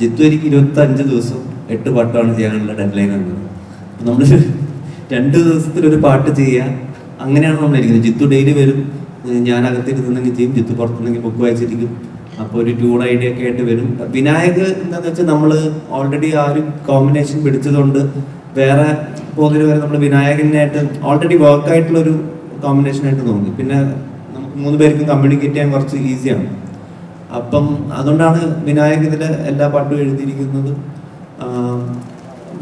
ജിത്തു എനിക്ക് ഇരുപത്തി അഞ്ച് ദിവസം എട്ട് പാട്ടാണ് ചെയ്യാനുള്ള ഡെഡ് ലൈൻ വന്നത് നമ്മൾ രണ്ട് ദിവസത്തിൽ ഒരു പാട്ട് ചെയ്യുക അങ്ങനെയാണ് നമ്മൾ ഇരിക്കുന്നത്. ജിത്തു ഡെയിലി വരും ഞാൻ അകത്തിരുന്നെങ്കിൽ ചെയ്യും ജിത്തു പുറത്തുനിന്നെങ്കിൽ ബുക്ക് വായിച്ചിരിക്കും. അപ്പോൾ ഒരു ട്യൂൺ ഐഡിയ ഒക്കെ ആയിട്ട് വരും. വിനായക് എന്താണെന്ന് വെച്ചാൽ നമ്മൾ ഓൾറെഡി ആ ഒരു കോമ്പിനേഷൻ പിടിച്ചതുകൊണ്ട് വേറെ പോകുന്നതിന് വരെ നമ്മൾ വിനായകനായിട്ട് ഓൾറെഡി വർക്കായിട്ടുള്ളൊരു കോമ്പിനേഷൻ ആയിട്ട് തോന്നി. പിന്നെ നമുക്ക് മൂന്ന് പേർക്കും കമ്മ്യൂണിക്കേറ്റ് ചെയ്യാൻ കുറച്ച് ഈസിയാണ് അപ്പം അതുകൊണ്ടാണ് വിനായക് ഇതിൽ എല്ലാ പാട്ടും എഴുതിയിരിക്കുന്നത്.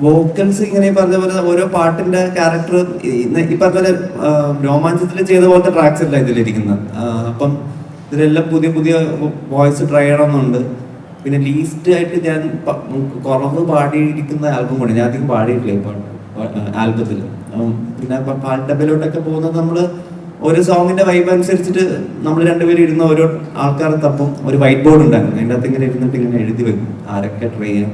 വോക്കൽസ് ഇങ്ങനെ പറഞ്ഞ പോലെ ഓരോ പാട്ടിന്റെ ക്യാരക്ടർ ഈ പറഞ്ഞ പോലെ രോമാഞ്ചത്തിൽ ചെയ്ത പോലത്തെ ട്രാക്സ് അല്ല ഇതിലിരിക്കുന്നത്. അപ്പം ഇതിലെല്ലാം പുതിയ പുതിയ വോയിസ് ട്രൈ ചെയ്യണമെന്നുണ്ട്. പിന്നെ ലീസ്റ്റ് ആയിട്ട് ഞാൻ കുറവ് പാടിയിരിക്കുന്ന ആൽബം കൂടെ ഞാൻ അധികം പാടിയിട്ടില്ല ഈ ആൽബത്തിൽ പിന്നെ പാട്ട് ഡബിലോട്ടൊക്കെ പോകുന്നത് നമ്മൾ ഒരു സോങ്ങിന്റെ വൈബ് അനുസരിച്ചിട്ട് നമ്മൾ രണ്ടുപേരും ഇരുന്ന ഓരോ ആൾക്കാർ തപ്പം ഒരു വൈറ്റ് ബോർഡ് ഉണ്ടായിരുന്നു അതിന്റെ അകത്ത് ഇങ്ങനെ ഇരുന്നിട്ട് ഇങ്ങനെ എഴുതി വെക്കും. ആരൊക്കെ ട്രൈ ചെയ്യാം.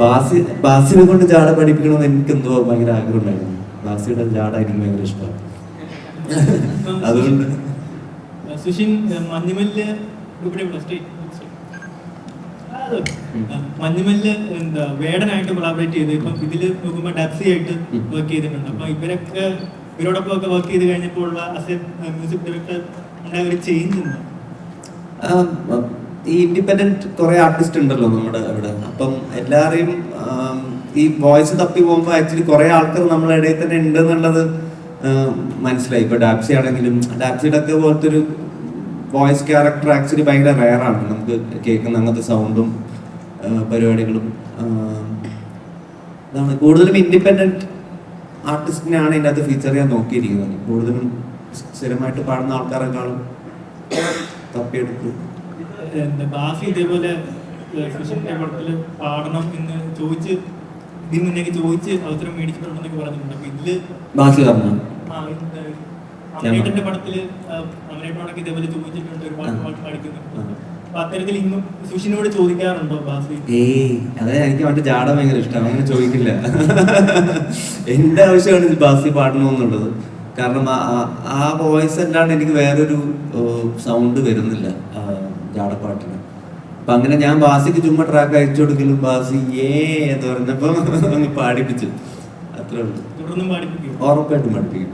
ബാസി ബാസിനെ കൊണ്ട് ജാട പഠിപ്പിക്കണമെന്ന് എനിക്ക് എന്തോ ഭയങ്കര ആഗ്രഹം ഉണ്ടായിരുന്നു. ബാസിയുടെ ജാട എനിക്ക് ഭയങ്കര ഇഷ്ടമാണ് അതുകൊണ്ട് സുഷിൻ മഞ്ഞുമല്ല് എന്താ വേടനായിട്ട് കൊളാബറേറ്റ് ചെയ്ത് ഇപ്പൊ ഇതിൽ നോക്കുമ്പോ ഡെപ്സി ആയിട്ട് വർക്ക് ചെയ്തിട്ടുണ്ട്. അപ്പൊ ഇവരൊക്കെ ഇവരോടൊപ്പം ഒക്കെ വർക്ക് ചെയ്ത് കഴിഞ്ഞപ്പോൾ മ്യൂസിക് ഡയറക്ടർ ചേഞ്ച് ഉണ്ട്? ഈ ഇൻഡിപെൻഡന്റ് കുറെ ആർട്ടിസ്റ്റ് ഉണ്ടല്ലോ നമ്മുടെ അവിടെ. അപ്പം എല്ലാവരെയും ഈ വോയിസ് തപ്പി പോകുമ്പോൾ ആക്ച്വലി കുറെ ആൾക്കാർ നമ്മുടെ ഇടയിൽ തന്നെ ഉണ്ട് എന്നുള്ളത് മനസ്സിലായി. ഇപ്പൊ ഡാപ്സി ആണെങ്കിലും ഡാപ്സിയുടെ ഒക്കെ പോലത്തെ ഒരു വോയിസ് ക്യാരക്ടർ ആക്ച്വലി ഭയങ്കര റയറാണ് നമുക്ക് കേൾക്കുന്ന അങ്ങനത്തെ സൗണ്ടും പരിപാടികളും അതാണ് കൂടുതലും ഇൻഡിപെൻഡന്റ് ആർട്ടിസ്റ്റിനെയാണ് ഇതിനകത്ത് ഫീച്ചർ ചെയ്യാൻ നോക്കിയിരിക്കുന്നത്. കൂടുതലും സ്ഥിരമായിട്ട് പാടുന്ന ആൾക്കാരെക്കാളും തപ്പിയെടുത്ത് ബാസി ഇതേപോലെ ഏഹ്, സുഷിന്റെ പടത്തിൽ പാടണം എന്ന് ചോദിച്ച് ഇതിന് മുന്നേ ചോദിച്ച് അവസരം മേടിച്ചിട്ടുണ്ടെന്നൊക്കെ പറഞ്ഞിട്ടുണ്ട്. അപ്പൊ ഇതിൽ പറഞ്ഞു? പടത്തിൽ അമരേട്ടനോടൊക്കെ ഇതേപോലെ ചോദിച്ചിട്ടുണ്ട്. ഒരു പാട്ട് പാട്ട് പാടിക്കുന്നുണ്ട്. ഏയ് അതെ എനിക്ക് അവന്റെ ജാട ഭയങ്കര ഇഷ്ടമാണ് അങ്ങനെ ചോദിക്കില്ല. എന്റെ ആവശ്യമാണ് ബാസി പാടണമെന്നുള്ളത് കാരണം ആ- വോയിസ് അല്ലാണ്ട് എനിക്ക് വേറൊരു സൗണ്ട് വരുന്നില്ല ജാടപ്പാട്ടിന്. അപ്പൊ അങ്ങനെ ഞാൻ ബാസിക്ക് ചുമ്മാ ട്രാക്ക് അയച്ചു കൊടുക്കലും ബാസി ഏ എന്ന് പറഞ്ഞപ്പോ അങ്ങ് പാടിപ്പിച്ചു. അത്രേ ഉള്ളൂ. ഉറപ്പായിട്ടും പഠിപ്പിക്കും